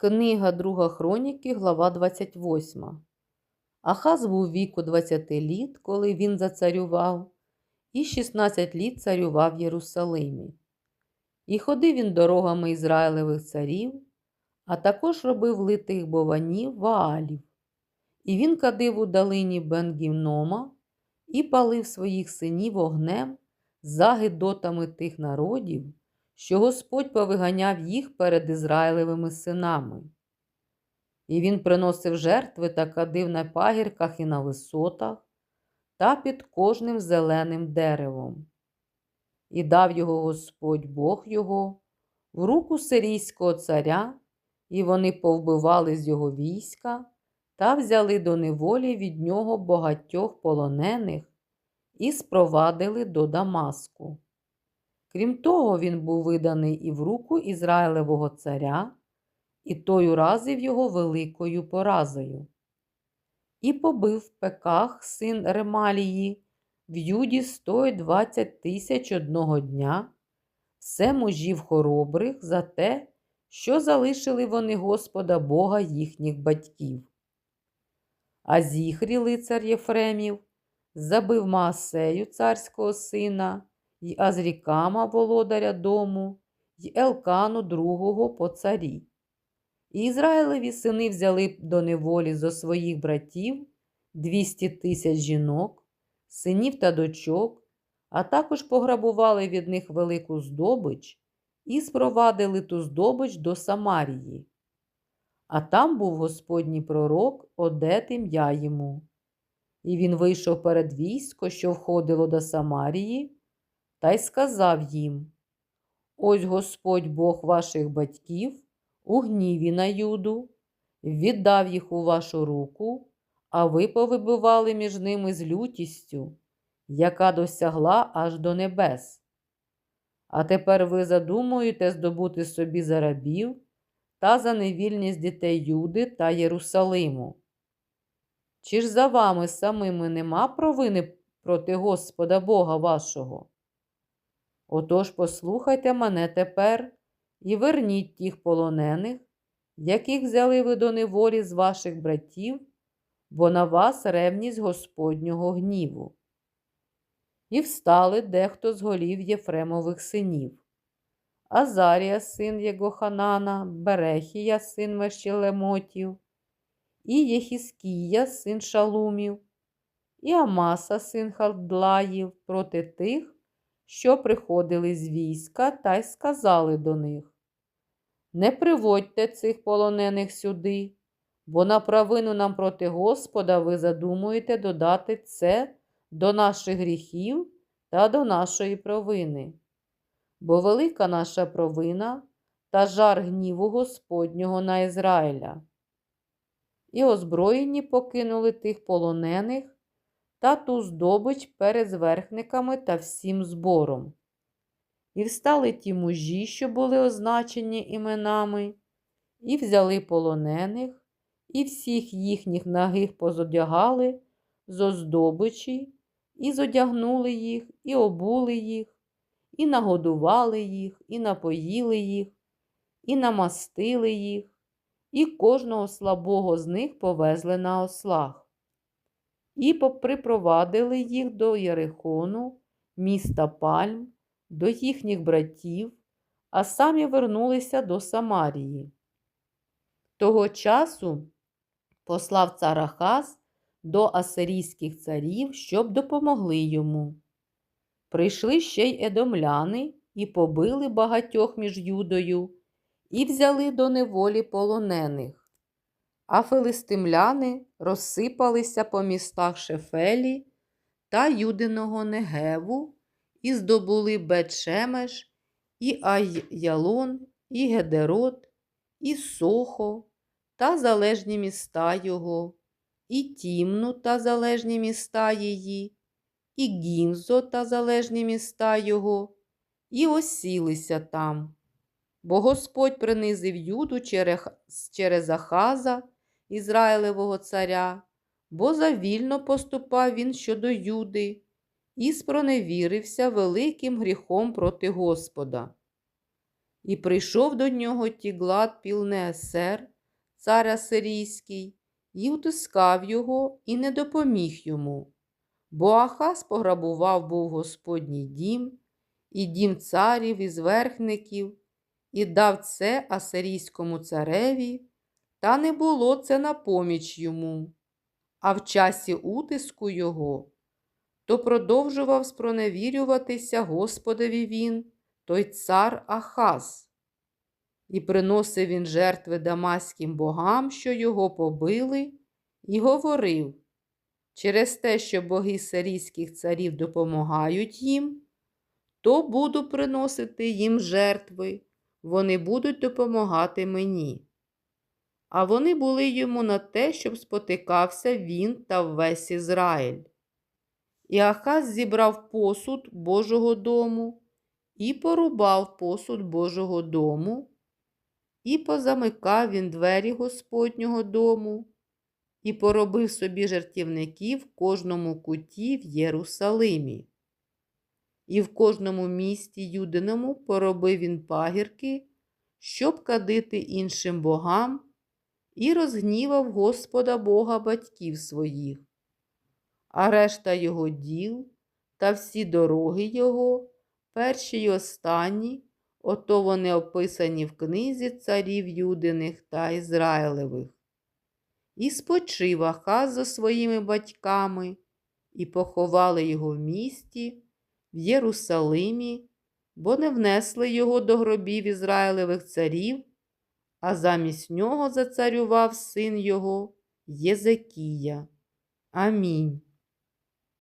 Книга Друга Хроніки, глава 28. Ахаз був віку 20 літ, коли він зацарював, і 16 літ царював в Єрусалимі. І ходив він дорогами Ізраїлевих царів, а також робив литих бованів Ваалів. І він кадив у долині Бенгімнома і палив своїх синів огнем за гидотами тих народів, що Господь повиганяв їх перед Ізраїлевими синами. І він приносив жертви та кадив на пагірках і на висотах та під кожним зеленим деревом. І дав його Господь Бог його в руку сирійського царя, і вони повбивали з його війська та взяли до неволі від нього багатьох полонених і спровадили до Дамаску. Крім того, він був виданий і в руку Ізраїлевого царя, і той уразив його великою поразою. І побив пеках син Ремалії в Юді 120 тисяч одного дня, все мужів хоробрих за те, що залишили вони Господа Бога їхніх батьків. А зіхрі лицар Єфремів забив Маасею царського сина, й Азрікама, володаря дому, й Елкану другого по царі. І Ізраїлеві сини взяли до неволі зо своїх братів 200 тисяч жінок, синів та дочок, а також пограбували від них велику здобич і спровадили ту здобич до Самарії. А там був Господній пророк, одет ім'я йому. І він вийшов перед військо, що входило до Самарії, та й сказав їм: Ось Господь Бог ваших батьків у гніві на юду, віддав їх у вашу руку, а ви повибивали між ними з лютістю, яка досягла аж до небес. А тепер ви задумуєте здобути собі за рабів та за невільність дітей Юди та Єрусалиму. Чи ж за вами самими нема провини проти Господа Бога вашого? Отож послухайте мене тепер і верніть тих полонених, яких взяли ви до неволі з ваших братів, бо на вас ревність Господнього гніву. І встали дехто з голів Єфремових синів. Азарія, син Єгоханана, Берехія, син Мещелемотів, і Єхіскія, син Шалумів, і Амаса, син Халдлаїв, проти тих, що приходили з війська, та й сказали до них: Не приводьте цих полонених сюди, бо на провину нам проти Господа ви задумуєте додати це до наших гріхів та до нашої провини. Бо велика наша провина та жар гніву Господнього на Ізраїля. І озброєні покинули тих полонених та ту здобич перед зверхниками та всім збором. І встали ті мужі, що були означені іменами, і взяли полонених, і всіх їхніх нагих позодягали з оздобичі, і зодягнули їх, і обули їх, і нагодували їх, і напоїли їх, і намастили їх, і кожного слабого з них повезли на ослах і припровадили їх до Єрихону, міста Пальм, до їхніх братів, а самі вернулися до Самарії. Того часу послав цар Ахаз до асирійських царів, щоб допомогли йому. Прийшли ще й едомляни і побили багатьох між Юдою, і взяли до неволі полонених а филистимляни розсипалися по містах Шефелі та Юдиного Негеву і здобули Бетшемеш, і Айялон, і Гедерот, і Сохо та залежні міста його, і Тімну та залежні міста її, і Гімзо та залежні міста його, і осілися там. Бо Господь принизив Юду через Ахаза Ізраїлевого царя, бо завільно поступав він щодо Юди і спроневірився великим гріхом проти Господа. І прийшов до нього Тіглат Пілнеесер, цар Асирійський, і утискав його, і не допоміг йому. Бо Ахаз пограбував був Господній дім, і дім царів і зверхників, і дав це Асирійському цареві, та не було це на поміч йому. А в часі утиску його, то продовжував спроневірюватися Господові він, той цар Ахаз. І приносив він жертви дамаським богам, що його побили, і говорив через те, що боги сирійських царів допомагають їм, то буду приносити їм жертви, вони будуть допомагати мені. А вони були йому на те, щоб спотикався він та весь Ізраїль. І Ахаз зібрав посуд Божого дому і порубав посуд Божого дому, і позамикав він двері Господнього дому, і поробив собі жертівників в кожному куті в Єрусалимі. І в кожному місті Юдиному поробив він пагірки, щоб кадити іншим богам, і розгнівав Господа Бога батьків своїх. А решта його діл та всі дороги його, перші й останні, ото вони описані в книзі царів Юдиних та Ізраїлевих. І спочив Ахаз зо своїми батьками, і поховали його в місті, в Єрусалимі, бо не внесли його до гробів Ізраїлевих царів, а замість нього зацарював син його Єзекія. Амінь.